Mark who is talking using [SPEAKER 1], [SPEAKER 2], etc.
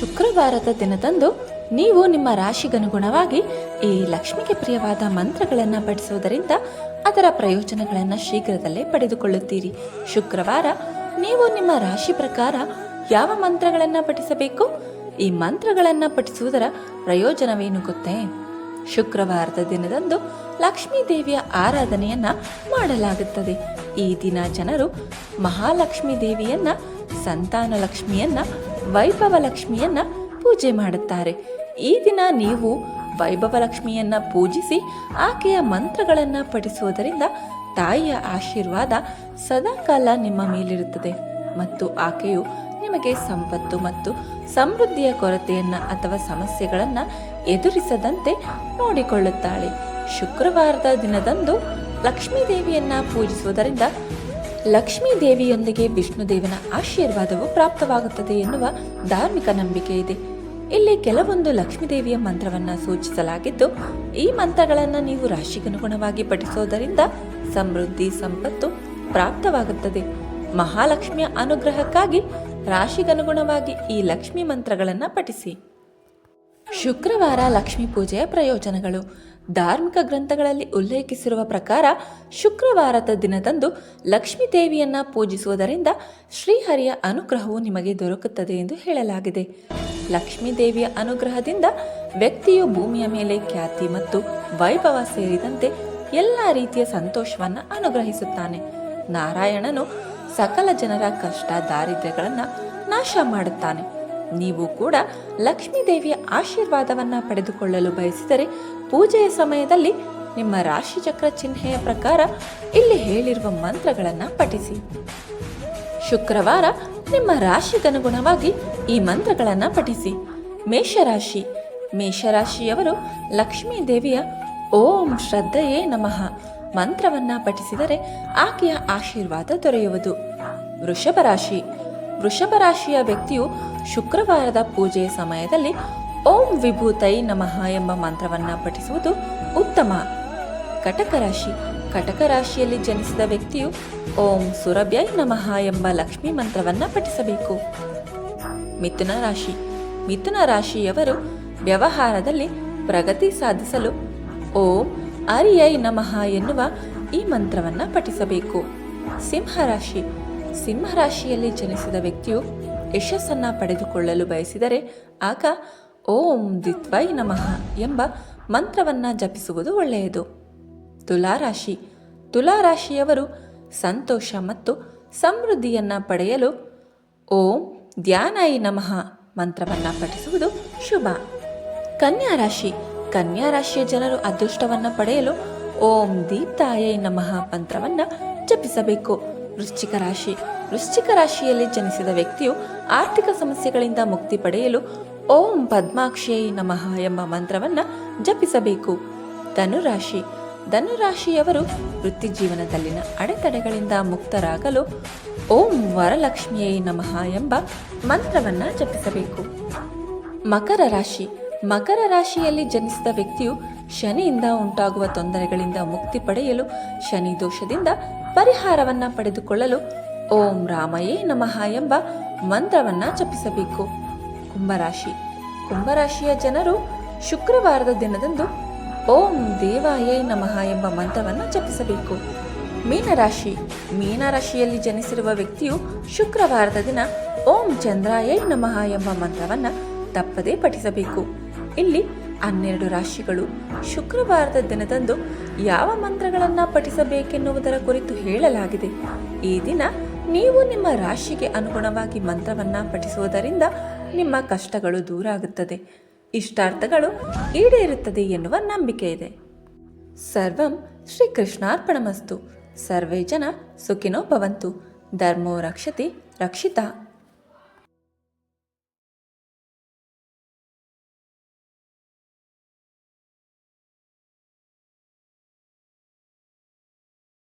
[SPEAKER 1] ಶುಕ್ರವಾರದ ದಿನದಂದು ನೀವು ನಿಮ್ಮ ರಾಶಿಗನುಗುಣವಾಗಿ ಈ ಲಕ್ಷ್ಮಿಗೆ ಪ್ರಿಯವಾದ ಮಂತ್ರಗಳನ್ನು ಪಠಿಸುವುದರಿಂದ ಅದರ ಪ್ರಯೋಜನಗಳನ್ನು ಶೀಘ್ರದಲ್ಲೇ ಪಡೆದುಕೊಳ್ಳುತ್ತೀರಿ. ಶುಕ್ರವಾರ ನೀವು ನಿಮ್ಮ ರಾಶಿ ಪ್ರಕಾರ ಯಾವ ಮಂತ್ರಗಳನ್ನು ಪಠಿಸಬೇಕು? ಈ ಮಂತ್ರಗಳನ್ನು ಪಠಿಸುವುದರ ಪ್ರಯೋಜನವೇನು ಗೊತ್ತೇ? ಶುಕ್ರವಾರದ ದಿನದಂದು ಲಕ್ಷ್ಮೀ ದೇವಿಯ ಆರಾಧನೆಯನ್ನ ಮಾಡಲಾಗುತ್ತದೆ. ಈ ದಿನ ಜನರು ಮಹಾಲಕ್ಷ್ಮೀ ದೇವಿಯನ್ನ, ಸಂತಾನ ಲಕ್ಷ್ಮಿಯನ್ನ ವೈಭವ ಲಕ್ಷ್ಮಿಯನ್ನ ಪೂಜೆ ಮಾಡುತ್ತಾರೆ. ಈ ದಿನ ನೀವು ವೈಭವ ಲಕ್ಷ್ಮಿಯನ್ನ ಪೂಜಿಸಿ ಆಕೆಯ ಮಂತ್ರಗಳನ್ನು ಪಠಿಸುವುದರಿಂದ ತಾಯಿಯ ಆಶೀರ್ವಾದ ಸದಾಕಾಲ ನಿಮ್ಮ ಮೇಲಿರುತ್ತದೆ ಮತ್ತು ಆಕೆಯು ನಿಮಗೆ ಸಂಪತ್ತು ಮತ್ತು ಸಮೃದ್ಧಿಯ ಕೊರತೆಯನ್ನು ಅಥವಾ ಸಮಸ್ಯೆಗಳನ್ನು ಎದುರಿಸದಂತೆ ನೋಡಿಕೊಳ್ಳುತ್ತಾಳೆ. ಶುಕ್ರವಾರದ ದಿನದಂದು ಲಕ್ಷ್ಮೀ ದೇವಿಯನ್ನ ಪೂಜಿಸುವುದರಿಂದ ಲಕ್ಷ್ಮೀ ದೇವಿಯೊಂದಿಗೆ ವಿಷ್ಣುದೇವನ ಆಶೀರ್ವಾದವು ಪ್ರಾಪ್ತವಾಗುತ್ತದೆ ಎನ್ನುವ ಧಾರ್ಮಿಕ ನಂಬಿಕೆ ಇದೆ. ಇಲ್ಲಿ ಕೆಲವೊಂದು ಲಕ್ಷ್ಮೀ ದೇವಿಯ ಮಂತ್ರವನ್ನ ಸೂಚಿಸಲಾಗಿದ್ದು, ಈ ಮಂತ್ರಗಳನ್ನು ನೀವು ರಾಶಿಗನುಗುಣವಾಗಿ ಪಠಿಸೋದರಿಂದ ಸಮೃದ್ಧಿ, ಸಂಪತ್ತು ಪ್ರಾಪ್ತವಾಗುತ್ತದೆ. ಮಹಾಲಕ್ಷ್ಮಿಯ ಅನುಗ್ರಹಕ್ಕಾಗಿ ರಾಶಿಗನುಗುಣವಾಗಿ ಈ ಲಕ್ಷ್ಮಿ ಮಂತ್ರಗಳನ್ನು ಪಠಿಸಿ. ಶುಕ್ರವಾರ ಲಕ್ಷ್ಮೀ ಪೂಜೆಯ ಪ್ರಯೋಜನಗಳು. ಧಾರ್ಮಿಕ ಗ್ರಂಥಗಳಲ್ಲಿ ಉಲ್ಲೇಖಿಸಿರುವ ಪ್ರಕಾರ ಶುಕ್ರವಾರದ ದಿನದಂದು ಲಕ್ಷ್ಮೀ ದೇವಿಯನ್ನ ಪೂಜಿಸುವುದರಿಂದ ಶ್ರೀಹರಿಯ ಅನುಗ್ರಹವು ನಿಮಗೆ ದೊರಕುತ್ತದೆ ಎಂದು ಹೇಳಲಾಗಿದೆ. ಲಕ್ಷ್ಮೀ ದೇವಿಯ ಅನುಗ್ರಹದಿಂದ ವ್ಯಕ್ತಿಯು ಭೂಮಿಯ ಮೇಲೆ ಖ್ಯಾತಿ ಮತ್ತು ವೈಭವ ಸೇರಿದಂತೆ ಎಲ್ಲ ರೀತಿಯ ಸಂತೋಷವನ್ನು ಅನುಗ್ರಹಿಸುತ್ತಾನೆ. ನಾರಾಯಣನು ಸಕಲ ಜನರ ಕಷ್ಟ ದಾರಿದ್ರ್ಯಗಳನ್ನು ನಾಶ ಮಾಡುತ್ತಾನೆ. ನೀವು ಕೂಡ ಲಕ್ಷ್ಮೀ ದೇವಿಯ ಆಶೀರ್ವಾದವನ್ನ ಪಡೆದುಕೊಳ್ಳಲು ಬಯಸಿದರೆ ಪೂಜೆಯ ಸಮಯದಲ್ಲಿ ನಿಮ್ಮ ರಾಶಿ ಚಕ್ರ ಚಿಹ್ನೆಯ ಪ್ರಕಾರ ಇಲ್ಲಿ ಹೇಳಿರುವ ಮಂತ್ರಗಳನ್ನು ಪಠಿಸಿ. ಶುಕ್ರವಾರ ನಿಮ್ಮ ರಾಶಿಗನುಗುಣವಾಗಿ ಈ ಮಂತ್ರಗಳನ್ನು ಪಠಿಸಿ. ಮೇಷರಾಶಿ. ಮೇಷರಾಶಿಯವರು ಲಕ್ಷ್ಮೀ ದೇವಿಯ ಓಂ ಶ್ರದ್ಧೆಯೇ ನಮಃ ಮಂತ್ರವನ್ನ ಪಠಿಸಿದರೆ ಆಕೆಯ ಆಶೀರ್ವಾದ ದೊರೆಯುವುದು. ವೃಷಭ ರಾಶಿ ವೃಷಭ ರಾಶಿಯ ವ್ಯಕ್ತಿಯು ಶುಕ್ರವಾರದ ಪೂಜೆಯ ಸಮಯದಲ್ಲಿ ಓಂ ವಿಭೂತೈ ನಮಃ ಎಂಬ ಮಂತ್ರವನ್ನು ಪಠಿಸುವುದು ಉತ್ತಮ. ಕಟಕ ರಾಶಿ. ಕಟಕ ರಾಶಿಯಲ್ಲಿ ಜನಿಸಿದ ವ್ಯಕ್ತಿಯು ಓಂ ಸುರಭ್ಯೈ ನಮಃ ಎಂಬ ಲಕ್ಷ್ಮೀ ಮಂತ್ರವನ್ನು ಪಠಿಸಬೇಕು. ಮಿಥುನ ರಾಶಿ. ಮಿಥುನ ರಾಶಿಯವರು ವ್ಯವಹಾರದಲ್ಲಿ ಪ್ರಗತಿ ಸಾಧಿಸಲು ಓಂ ಅರಿಯೈ ನಮಃ ಎನ್ನುವ ಈ ಮಂತ್ರವನ್ನು ಪಠಿಸಬೇಕು. ಸಿಂಹರಾಶಿ ಸಿಂಹರಾಶಿಯಲ್ಲಿ ಜನಿಸಿದ ವ್ಯಕ್ತಿಯು ಯಶಸ್ಸನ್ನು ಪಡೆದುಕೊಳ್ಳಲು ಬಯಸಿದರೆ ಆಗ ಓಂ ದಿತ್ವೈ ನಮಃ ಎಂಬ ಮಂತ್ರವನ್ನ ಜಪಿಸುವುದು ಒಳ್ಳೆಯದು. ತುಲಾರಾಶಿ. ತುಲಾರಾಶಿಯವರು ಸಂತೋಷ ಮತ್ತು ಸಮೃದ್ಧಿಯನ್ನು ಪಡೆಯಲು ಓಂ ಧ್ಯಾನೈ ನಮಃ ಮಂತ್ರವನ್ನ ಪಠಿಸುವುದು ಶುಭ. ಕನ್ಯಾ ರಾಶಿ. ಕನ್ಯಾ ರಾಶಿಯ ಜನರು ಅದೃಷ್ಟವನ್ನು ಪಡೆಯಲು ಓಂ ದೀಪ್ತಾಯೈ ನಮಃ ಮಂತ್ರವನ್ನು ಜಪಿಸಬೇಕು. ವೃಶ್ಚಿಕ ರಾಶಿ. ವೃಶ್ಚಿಕ ರಾಶಿಯಲ್ಲಿ ಜನಿಸಿದ ವ್ಯಕ್ತಿಯು ಆರ್ಥಿಕ ಸಮಸ್ಯೆಗಳಿಂದ ಮುಕ್ತಿ ಪಡೆಯಲು ಓಂ ಪದ್ಮಾಕ್ಷೇ ನಮಃ ಎಂಬ ಮಂತ್ರವನ್ನು ಜಪಿಸಬೇಕು. ಧನುರಾಶಿ. ಧನುರಾಶಿಯವರು ವೃತ್ತಿ ಜೀವನದಲ್ಲಿನ ಅಡೆತಡೆಗಳಿಂದ ಮುಕ್ತರಾಗಲು ಓಂ ವರಲಕ್ಷ್ಮಿಯೇ ನಮಃ ಎಂಬ ಮಂತ್ರವನ್ನ ಜಪಿಸಬೇಕು. ಮಕರ ರಾಶಿ. ಮಕರ ರಾಶಿಯಲ್ಲಿ ಜನಿಸಿದ ವ್ಯಕ್ತಿಯು ಶನಿಯಿಂದ ಉಂಟಾಗುವ ತೊಂದರೆಗಳಿಂದ ಮುಕ್ತಿ ಪಡೆಯಲು ಶನಿ ದೋಷದಿಂದ ಪರಿಹಾರವನ್ನ ಪಡೆದುಕೊಳ್ಳಲು ಓಂ ರಾಮಯೇ ನಮಃ ಎಂಬ ಮಂತ್ರವನ್ನ ಜಪಿಸಬೇಕು. ಕುಂಭರಾಶಿ. ಕುಂಭರಾಶಿಯ ಜನರು ಶುಕ್ರವಾರದ ದಿನದಂದು ಓಂ ದೇವಾಯೈ ನಮಃ ಎಂಬ ಮಂತ್ರವನ್ನು ಜಪಿಸಬೇಕು. ಮೀನರಾಶಿ. ಮೀನರಾಶಿಯಲ್ಲಿ ಜನಿಸಿರುವ ವ್ಯಕ್ತಿಯು ಶುಕ್ರವಾರದ ದಿನ ಓಂ ಚಂದ್ರಾಯೈ ನಮಃ ಎಂಬ ಮಂತ್ರವನ್ನು ತಪ್ಪದೇ ಪಠಿಸಬೇಕು. ಇಲ್ಲಿ ಹನ್ನೆರಡು ರಾಶಿಗಳು ಶುಕ್ರವಾರದ ದಿನದಂದು ಯಾವ ಮಂತ್ರಗಳನ್ನು ಪಠಿಸಬೇಕೆನ್ನುವುದರ ಕುರಿತು ಹೇಳಲಾಗಿದೆ. ಈ ದಿನ ನೀವು ನಿಮ್ಮ ರಾಶಿಗೆ ಅನುಗುಣವಾಗಿ ಮಂತ್ರವನ್ನು ಪಠಿಸುವುದರಿಂದ ನಿಮ್ಮ ಕಷ್ಟಗಳು ದೂರ ಆಗುತ್ತದೆ. ಇಷ್ಟಾರ್ಥಗಳು ಈಡೇರುತ್ತದೆ ಎನ್ನುವ ನಂಬಿಕೆ ಇದೆ. ಸರ್ವಂ ಶ್ರೀಕೃಷ್ಣಾರ್ಪಣಮಸ್ತು. ಸರ್ವೇ ಜನ ಸುಖಿನೋ ಭವಂತು. ಧರ್ಮೋ ರಕ್ಷತಿ ರಕ್ಷಿತ.